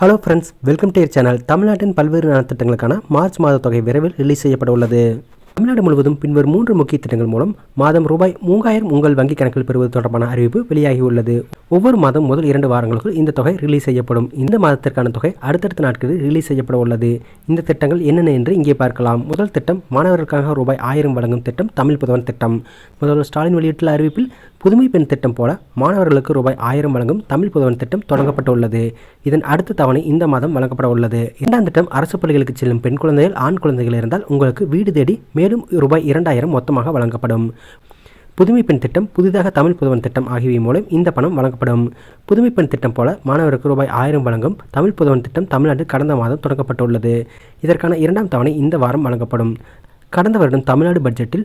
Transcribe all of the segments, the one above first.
Hello friends welcome to channel தமிழ்நாட்டின் பல்வேறு நலத்திட்டங்களுக்கான March மாத தொகை விரைவில் ரிலீஸ் செய்யப்பட உள்ளது தமிழ்நாடு முழுவதும் பின்வரும் மூன்று முக்கிய திட்டங்கள் மூலம் மாதம் ரூபாய் மூவாயிரம் உங்கள் வங்கி கணக்கில் பெறுவது தொடர்பான அறிவிப்பு வெளியாகியுள்ளது. ஒவ்வொரு மாதம் முதல் இரண்டு வாரங்களுக்குள் இந்த தொகை ரிலீஸ் செய்யப்படும். இந்த மாதத்திற்கான தொகை அடுத்தடுத்த நாட்களில் ரிலீஸ் செய்யப்பட உள்ளது இந்த திட்டங்கள் என்னென்ன என்று இங்கே பார்க்கலாம். முதல் திட்டம் மாணவர்களுக்காக ரூபாய் ஆயிரம் வழங்கும் திட்டம் தமிழ் புதவன் திட்டம். முதல்வர் ஸ்டாலின் வெளியிட்டுள்ள அறிவிப்பில் புதுமை பெண் திட்டம் போல மாணவர்களுக்கு ரூபாய் ஆயிரம் வழங்கும் தமிழ் புதவன் திட்டம் தொடங்கப்பட்டுள்ளது. இதன் அடுத்த தவணை இந்த மாதம் வழங்கப்பட உள்ளது. இரண்டாம் திட்டம் அரசு பள்ளிகளுக்கு செல்லும் பெண் குழந்தைகள் ஆண் குழந்தைகள் இருந்தால் உங்களுக்கு வீடு தேடி மேலும் ரூபாய் இரண்டாயிரம் மொத்தமாக வழங்கப்படும். புதுமை பெண் திட்டம் புதிதாக தமிழ் புதுவன் திட்டம் ஆகியவை மூலம் இந்த பணம் வழங்கப்படும். புதுமை பெண் திட்டம் போல மாணவருக்கு ரூபாய் ஆயிரம் வழங்கும் தமிழ் புதுவன் திட்டம் தமிழ்நாடு கடந்த மாதம் தொடங்கப்பட்டுள்ளது. இதற்கான இரண்டாம் தவணை இந்த வாரம் வழங்கப்படும். கடந்த வருடம் தமிழ்நாடு பட்ஜெட்டில்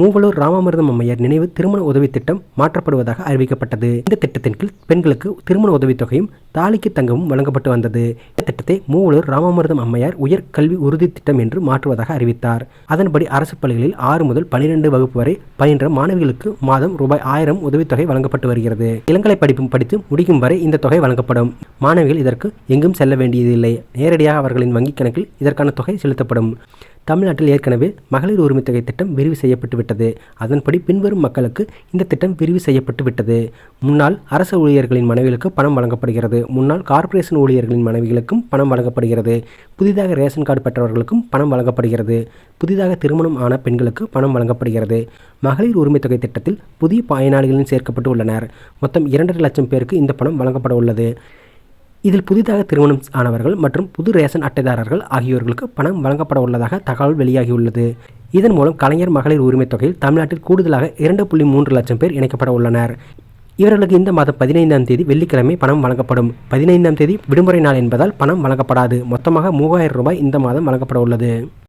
மூவலூர் ராமாமிர்தம் அம்மையார் நினைவு திருமண உதவி திட்டம் மாற்றப்படுவதாக அறிவிக்கப்பட்டது. இந்த திட்டத்தின் கீழ் பெண்களுக்கு திருமண உதவித்தொகையும் தாலிக்கு தங்கமும் வழங்கப்பட்டு வந்தது. இந்த திட்டத்தை மூவலூர் ராமாமிர்தம் அம்மையார் உயர் கல்வி உறுதி திட்டம் என்று மாற்றுவதாக அறிவித்தார். அதன்படி அரசு பள்ளிகளில் ஆறு முதல் பனிரெண்டு வகுப்பு வரை பயின்ற மாணவிகளுக்கு மாதம் ரூபாய் ஆயிரம் உதவித்தொகை வழங்கப்பட்டு வருகிறது. இளங்கலை படிப்பும் படித்து முடிக்கும் வரை இந்த தொகை வழங்கப்படும். மாணவிகள் இதற்கு எங்கும் செல்ல வேண்டியதில்லை. நேரடியாக அவர்களின் வங்கிக் கணக்கில் இதற்கான தொகை செலுத்தப்படும். தமிழ்நாட்டில் ஏற்கனவே மகளிர் உரிமை தொகை திட்டம் விரிவு செய்யப்பட்டு விட்டது. அதன்படி பின்வரும் மக்களுக்கு இந்த திட்டம் விரிவு செய்யப்பட்டு விட்டது. முன்னாள் அரசு ஊழியர்களின் மனைவிகளுக்கு பணம் வழங்கப்படுகிறது. முன்னாள் கார்ப்பரேஷன் ஊழியர்களின் மனைவிகளுக்கும் பணம் வழங்கப்படுகிறது. புதிதாக ரேஷன் கார்டு பெற்றவர்களுக்கும் பணம் வழங்கப்படுகிறது. புதிதாக திருமணம் ஆன பெண்களுக்கு பணம் வழங்கப்படுகிறது. மகளிர் உரிமை தொகை திட்டத்தில் புதிய பயனாளிகளின் சேர்க்கப்பட்டு உள்ளனர். மொத்தம் இரண்டரை லட்சம் பேருக்கு இந்த பணம் வழங்கப்பட உள்ளது. இதில் புதிதாக திருமணம் ஆனவர்கள் மற்றும் புது ரேஷன் அட்டைதாரர்கள் ஆகியோர்களுக்கு பணம் வழங்கப்பட உள்ளதாக தகவல் வெளியாகியுள்ளது. இதன் மூலம் கலைஞர் மகளிர் உரிமைத் தொகையில் தமிழ்நாட்டில் கூடுதலாக இரண்டு புள்ளி மூன்று லட்சம் பேர் இணைக்கப்பட உள்ளனர். இவர்களுக்கு இந்த மாதம் பதினைந்தாம் தேதி வெள்ளிக்கிழமை பணம் வழங்கப்படும். பதினைந்தாம் தேதி விடுமுறை நாள் என்பதால் பணம் வழங்கப்படாது. மொத்தமாக மூவாயிரம் ரூபாய் இந்த மாதம் வழங்கப்பட உள்ளது.